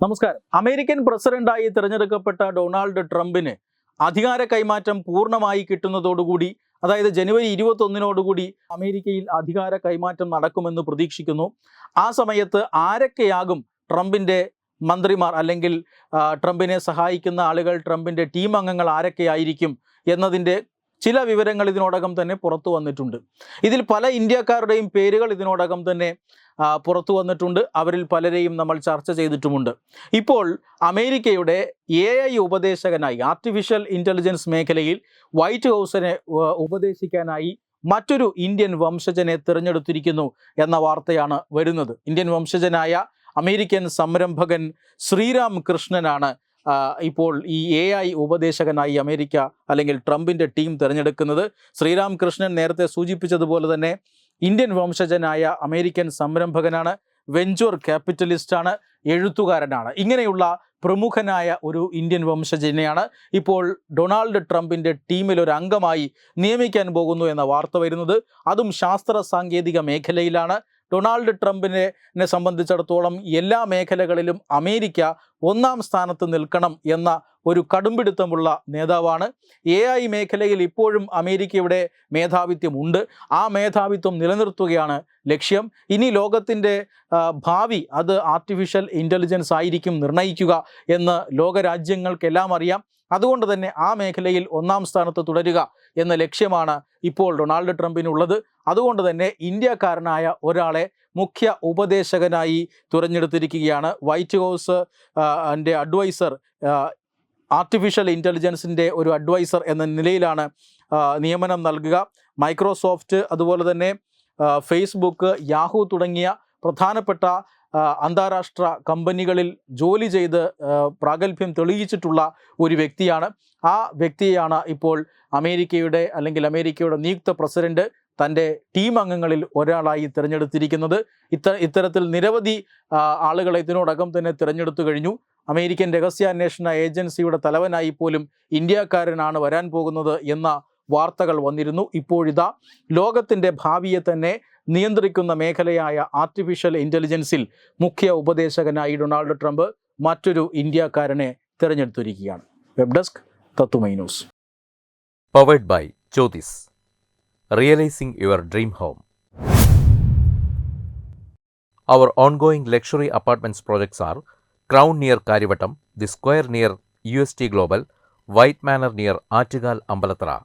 നമസ്കാരം. അമേരിക്കൻ പ്രസിഡന്റായി തിരഞ്ഞെടുക്കപ്പെട്ട ഡൊണാൾഡ് ട്രംപിന് അധികാര കൈമാറ്റം പൂർണമായി കിട്ടുന്നതോടുകൂടി അതായത് ജനുവരി ഇരുപത്തൊന്നിനോടുകൂടി അമേരിക്കയിൽ അധികാര കൈമാറ്റം നടക്കുമെന്ന് പ്രതീക്ഷിക്കുന്നു. ആ സമയത്ത് ആരൊക്കെയാകും ട്രംപിന്റെ മന്ത്രിമാർ അല്ലെങ്കിൽ ട്രംപിനെ സഹായിക്കുന്ന ആളുകൾ ട്രംപിന്റെ ടീം അംഗങ്ങൾ ആരൊക്കെയായിരിക്കും എന്നതിന്റെ ചില വിവരങ്ങൾ ഇതിനോടകം തന്നെ പുറത്തു വന്നിട്ടുണ്ട്. ഇതിൽ പല ഇന്ത്യക്കാരുടെയും പേരുകൾ ഇതിനോടകം തന്നെ പുറത്തു വന്നിട്ടുണ്ട്. അവരിൽ പലരെയും നമ്മൾ ചർച്ച ചെയ്തിട്ടുമുണ്ട്. ഇപ്പോൾ അമേരിക്കയുടെ എ ഐ ഉപദേശകനായി ആർട്ടിഫിഷ്യൽ ഇന്റലിജൻസ് മേഖലയിൽ വൈറ്റ് ഹൗസിനെ ഉപദേശിക്കാനായി മറ്റൊരു ഇന്ത്യൻ വംശജനെ തിരഞ്ഞെടുത്തിരിക്കുന്നു എന്ന വാർത്തയാണ് വരുന്നത്. ഇന്ത്യൻ വംശജനായ അമേരിക്കൻ സംരംഭകൻ ശ്രീരാം കൃഷ്ണനാണ് ഇപ്പോൾ ഈ എ ഐ ഉപദേശകനായി അമേരിക്ക അല്ലെങ്കിൽ ട്രംപിന്റെ ടീം തിരഞ്ഞെടുക്കുന്നത് ശ്രീരാമകൃഷ്ണൻ നേരത്തെ സൂചിപ്പിച്ചതുപോലെ തന്നെ ഇന്ത്യൻ വംശജനായ അമേരിക്കൻ സംരംഭകനാണ് വെഞ്ചർ ക്യാപിറ്റലിസ്റ്റാണ് എഴുത്തുകാരനാണ്. ഇങ്ങനെയുള്ള പ്രമുഖനായ ഒരു ഇന്ത്യൻ വംശജനെയാണ് ഇപ്പോൾ ഡൊണാൾഡ് ട്രംപിന്റെ ടീമിൽ ഒരു അംഗമായി നിയമിക്കാൻ പോകുന്നു എന്ന വാർത്ത വരുന്നത്. അതും ശാസ്ത്ര സാങ്കേതിക മേഖലയിലാണ്. ഡൊണാൾഡ് ട്രംപിനെ സംബന്ധിച്ചിടത്തോളം എല്ലാ മേഖലകളിലും അമേരിക്ക ഒന്നാം സ്ഥാനത്ത് നിൽക്കണം എന്ന ഒരു കടുംപിടുത്തമുള്ള നേതാവാണ്. എ ഐ മേഖലയിൽ ഇപ്പോഴും അമേരിക്കയുടെ മേധാവിത്വമുണ്ട്. ആ മേധാവിത്വം നിലനിർത്തുകയാണ് ലക്ഷ്യം. ഇനി ലോകത്തിന്റെ ഭാവി അത് ആർട്ടിഫിഷ്യൽ ഇന്റലിജൻസ് ആയിരിക്കും നിർണയിക്കുക എന്ന് ലോകരാജ്യങ്ങൾക്കെല്ലാം അറിയാം. അതുകൊണ്ട് തന്നെ ആ മേഖലയിൽ ഒന്നാം സ്ഥാനത്ത് തുടരുക എന്ന ലക്ഷ്യമാണ് ഇപ്പോൾ ഡൊണാൾഡ് ട്രംപിനുള്ളത്. അതുകൊണ്ട് തന്നെ ഇന്ത്യക്കാരനായ ഒരാളെ മുഖ്യ ഉപദേശകനായി തിരഞ്ഞെടുത്തിരിക്കുകയാണ്. വൈറ്റ് ഹൗസ് എന്റെ അഡ്വൈസർ ആർട്ടിഫിഷ്യൽ ഇന്റലിജൻസിന്റെ ഒരു അഡ്വൈസർ എന്ന നിലയിലാണ് നിയമനം നൽകുക. മൈക്രോസോഫ്റ്റ് അതുപോലെ തന്നെ ഫേസ്ബുക്ക് യാഹു തുടങ്ങിയ പ്രധാനപ്പെട്ട അന്താരാഷ്ട്ര കമ്പനികളിൽ ജോലി ചെയ്ത് പ്രാഗൽഭ്യം തെളിയിച്ചിട്ടുള്ള ഒരു വ്യക്തിയാണ്. ആ വ്യക്തിയാണ് ഇപ്പോൾ അമേരിക്കയുടെ അല്ലെങ്കിൽ അമേരിക്കയുടെ നിയുക്ത പ്രസിഡന്റ് തന്റെ ടീം അംഗങ്ങളിൽ ഒരാളായി തിരഞ്ഞെടുത്തിരിക്കുന്നത്. ഇത്ത ഇത്തരത്തിൽ നിരവധി ആളുകളെ ഇതിനോടകം തന്നെ തിരഞ്ഞെടുത്തു കഴിഞ്ഞു. അമേരിക്കൻ രഹസ്യാന്വേഷണ ഏജൻസിയുടെ തലവനായി പോലും ഇന്ത്യക്കാരനാണ് വരാൻ പോകുന്നത് എന്ന വാർത്തകൾ വന്നിരുന്നു. ഇപ്പോഴിതാ ലോകത്തിന്റെ ഭാവിയെ തന്നെ നിയന്ത്രിക്കുന്ന മേഖലയായ ആർട്ടിഫിഷ്യൽ ഇന്റലിജൻസിൽ മുഖ്യ ഉപദേശകനായി ഡൊണാൾഡ് ട്രംപ് മറ്റൊരു ഇന്ത്യക്കാരനെ തിരഞ്ഞെടുത്തിരിക്കുകയാണ് വെബ് ഡെസ്ക് തത്തുമൈ news powered by Jyothis realising your dream home Our ongoing luxury apartments projects are Crown near Karivattam, The Square near UST Global, White Manor near Attigal Ambalatra,